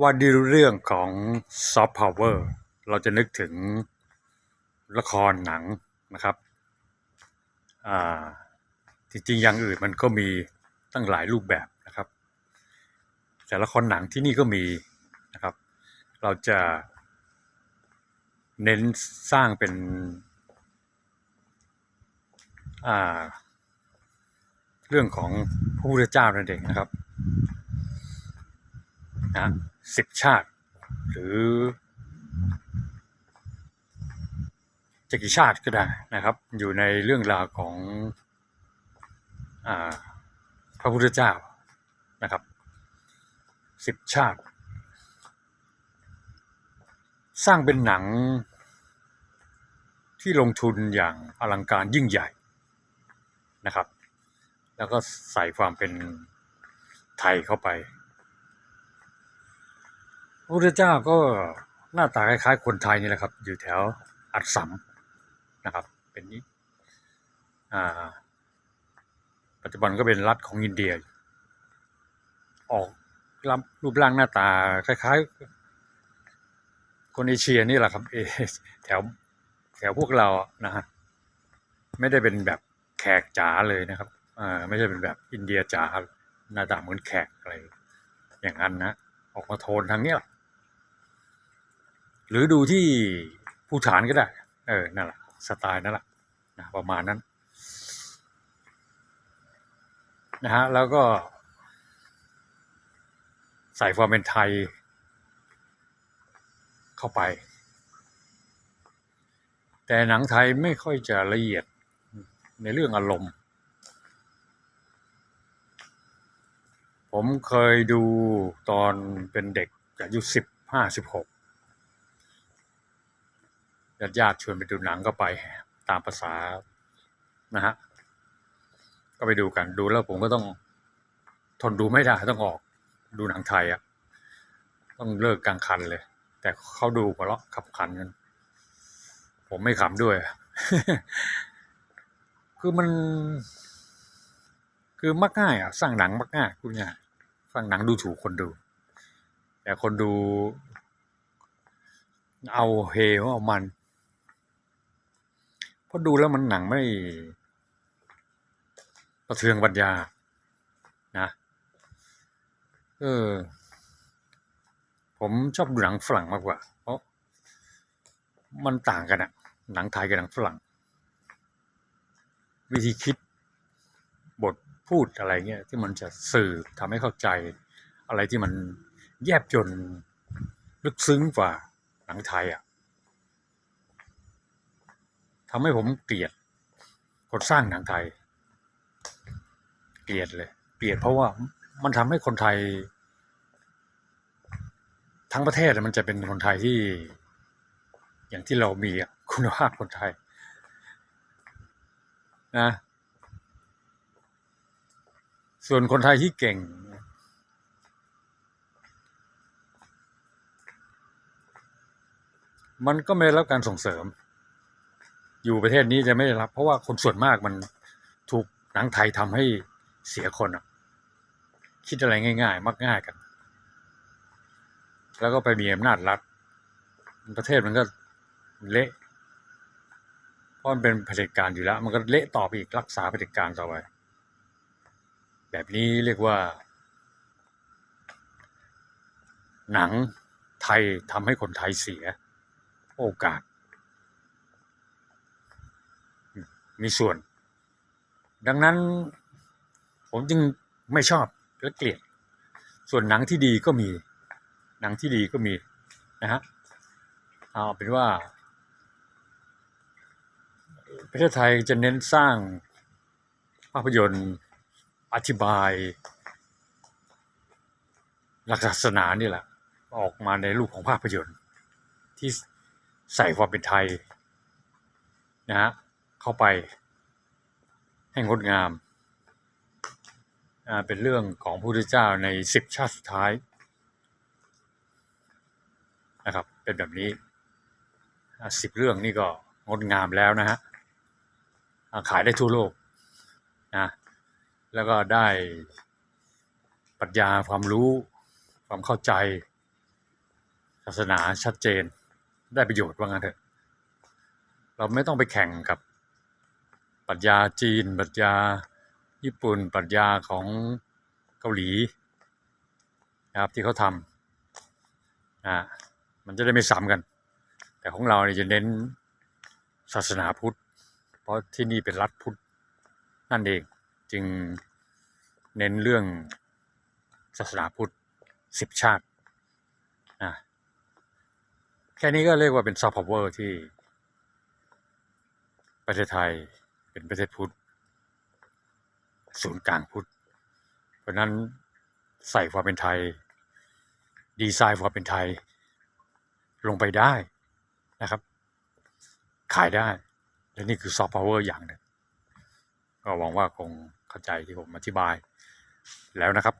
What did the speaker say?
ว่าดีเรื่องของซอฟต์พาวเวอร์เราจะนึกถึงละครหนังนะครับอ่าจริงๆอย่างอื่นมันก็มีตั้งหลายรูปแบบนะครับ แต่ละครหนังที่นี่ก็มีนะครับ เราจะเน้นสร้างเป็นเรื่องของพระพุทธเจ้านั่นเองนะครับ นะสิบชาติ หรือจะกี่ชาติก็ได้นะครับ อยู่ในเรื่องราวของอาพระพุทธเจ้านะครับสิบชาติ สร้างเป็นหนังที่ลงทุนอย่างอลังการยิ่งใหญ่นะครับ แล้วก็ใส่ความเป็นไทยเข้าไป พระพุทธเจ้าก็หน้าตาคล้ายๆคนไทยนี่แหละครับ อยู่แถวอัดสัมนะครับ เป็นนี้ปัจจุบันก็เป็นรัฐของอินเดีย ออกร,รูปร่างหน้าตาคล้ายๆ คนเอเชียนี่แหละครับเอแถวแถวพวกเรานะฮะไม่ได้เป็นแบบแขกจ๋าเลยนะครับอ่าไม่ใช่เป็นแบบอินเดียจ๋าหน้าตาเหมือนแขกอะไร อย่างนั้นนะ ออกมาโทนทางนี้ยห หรือดูที่ผู้ฐานก็ได้ เออ นั่นแหละสไตล์นั่นแหละนะประมาณนั้นนะฮะแล้วก็ ใส่ความเป็นไทย เข้าไป แต่หนังไทยไม่ค่อยจะละเอียดในเรื่องอารมณ์ ผมเคยดูตอนเป็นเด็กอายุสิบห้าสิบหก ญาติญาติชวนไปดูหนังก็ไปตามภาษานะฮะก็ไปดูกันดูแล้วผมก็ต้องทนดูไม่ได้ต้องออกดูหนังไทยอะ่ะต้องเลิกกลางคันเลย แต่เขาดูหัวเราะขับขันกันผมไม่ขำด้วย คือมัน คือมักง่ายอะ สร้างหนังมักง่ายพูดง่ายสร้างหนังดูถูกคนดู แต่คนดู เอาเฮเอามัน เพราะดูแล้วมันหนังไม่ประเทืองปัญญา นะ เออ ผมชอบดูหนังฝรั่งมากกว่า เพราะ มันต่างกันอะหนังไทยกับหนังฝรั่ง วิธีคิดบทพูดอะไรเงี้ยที่มันจะสื่อทำให้เข้าใจอะไรที่มันแยบยนลึกซึ้งกว่าหนังไทยอะ ทำให้ผมเกลียดคนสร้างหนังไทย เกลียดเลย เกลียดเพราะว่ามันทำให้คนไทย ทั้งประเทศมันจะเป็นคนไทยที่ อย่างที่เรามีคุณภาพคนไทย นะ ส่วนคนไทยที่เก่งมันก็ไม่ได้รับการส่งเสริม อยู่ประเทศนี้จะไม่ได้รับ เพราะว่าคนส่วนมากมันถูกหนังไทยทำให้เสียคนอะคิดอะไรง่าย ๆ มักง่ายกัน แล้วก็ไปมีอำนาจรัฐ ประเทศมันก็เละเพราะมันเป็นเผด็จการอยู่แล้ว มันก็เละต่อไปอีกรักษาเผด็จการต่อไปแบบนี้เรียกว่า หนังไทยทำให้คนไทยเสีย โอกาส มีส่วน ดังนั้นผมจึงไม่ชอบและเกลียด ส่วนหนังที่ดีก็มี หนังที่ดีก็มีนะฮะเอาเป็นว่า ประเทศไทยจะเน้นสร้างภาพยนตร์อธิบายหลักศาสนานี่แหละ ออกมาในรูปของภาพยนตร์ ที่ใส่ความเป็นไทยนะฮะ เข้าไป ให้งดงามเป็นเรื่องของพระพุทธเจ้าในสิบชาติสุดท้ายนะครับ เป็นแบบนี้สิบเรื่องนี่ก็งดงามแล้วนะฮะขายได้ทั่วโลกนะแล้วก็ได้ปรัชญาความรู้ความเข้าใจ ศาสนาชัดเจนได้ประโยชน์ว่างั้นเถอะ เราไม่ต้องไปแข่งกับ ปรัชญาจีน ปรัชญาญี่ปุ่น ปรัชญาของเกาหลีนะครับที่เขาทำอ่ามันจะได้ไม่ซ้ำกัน แต่ของเราเนี่ยจะเน้นศาสนาพุทธ เพราะที่นี่เป็นรัฐพุทธนั่นเองจึงเน้นเรื่องศาสนาพุทธสิบชาติอะแค่นี้ก็เรียกว่าเป็นซอฟต์พาวเวอร์ที่ประเทศไทย เป็นประเทศพุทธศูนย์กลางพุทธ เพราะฉะนั้นใส่ความเป็นไทย ดีไซน์ความเป็นไทย ลงไปได้นะครับ ขายได้ และนี่คือซอฟต์พาวเวอร์อย่างหนึ่งก็หวังว่าคงเข้าใจที่ผมอธิบายแล้วนะครับ